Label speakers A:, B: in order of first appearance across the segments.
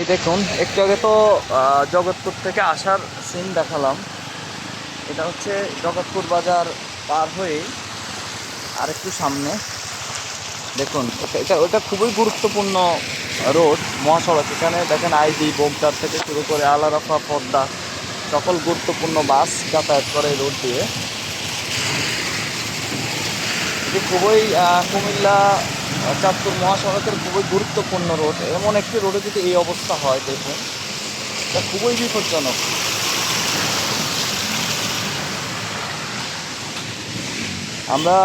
A: এই দেখুন, একটু আগে তো জগৎপুর থেকে আসার সিন দেখালাম। এটা হচ্ছে জগৎপুর বাজার পার হয়ে আর একটু সামনে। দেখুন এটা- ওটা খুবই গুরুত্বপূর্ণ রোড, মহাসড়ক। এখানে দেখেন আইডি, বোমটার থেকে শুরু করে আলারাফা, পদ্মা, সকল গুরুত্বপূর্ণ বাস যাতায়াত করে এই রোড দিয়ে। এটি খুবই কুমিল্লা চাঁদপুর মহাসড়কের খুবই গুরুত্বপূর্ণ রোড। এমন একটি রোডে যদি এই অবস্থা হয়, দেখুন, এটা খুবই বিপজ্জনক। আমরা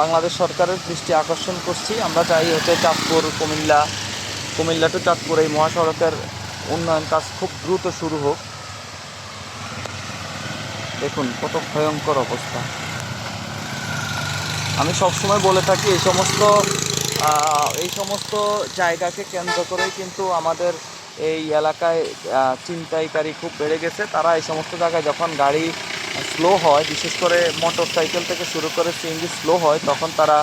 A: বাংলাদেশ সরকারের দৃষ্টি আকর্ষণ করছি। আমরা চাই হচ্ছে চাঁদপুর, কুমিল্লা কুমিল্লা টু চাঁদপুর এই মহাসড়কের উন্নয়ন কাজ খুব দ্রুত শুরু হোক। দেখুন, কত ভয়ঙ্কর অবস্থা। আমি সবসময় বলে থাকি, এই সমস্ত এই সমস্ত জায়গাকে কেন্দ্র করেই কিন্তু আমাদের এই এলাকায় চিন্তাইকারী খুব বেড়ে গেছে। তারা এই সমস্ত জায়গায় যখন গাড়ি স্লো হয় বিশেষ করে মোটর সাইকেল থেকে শুরু করে সিএনজি স্লো হয় তখন তারা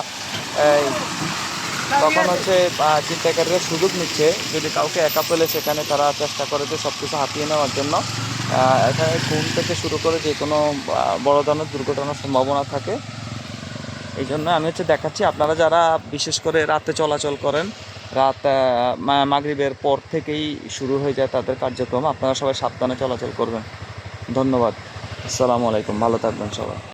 A: তখন হচ্ছে আহ, ছিনতাইকারীরা সুযোগ নিচ্ছে যদি কাউকে একা পেলে সেখানে তারা চেষ্টা করে যে সব কিছু হাতিয়ে নেওয়ার জন্য। এখানে খুন থেকে শুরু করে যে কোনো বড় ধরনের দুর্ঘটনার সম্ভাবনা থাকে। এই জন্য আমি হচ্ছে দেখাচ্ছি, আপনারা যারা বিশেষ করে রাতে চলাচল করেন, রাত মাগরীবের পর থেকেই শুরু হয়ে যায় তাদের কার্যক্রম, আপনারা সবাই সাবধানে চলাচল করবেন। ধন্যবাদ। আসসালামু আলাইকুম, ভালো থাকবেন সবাই।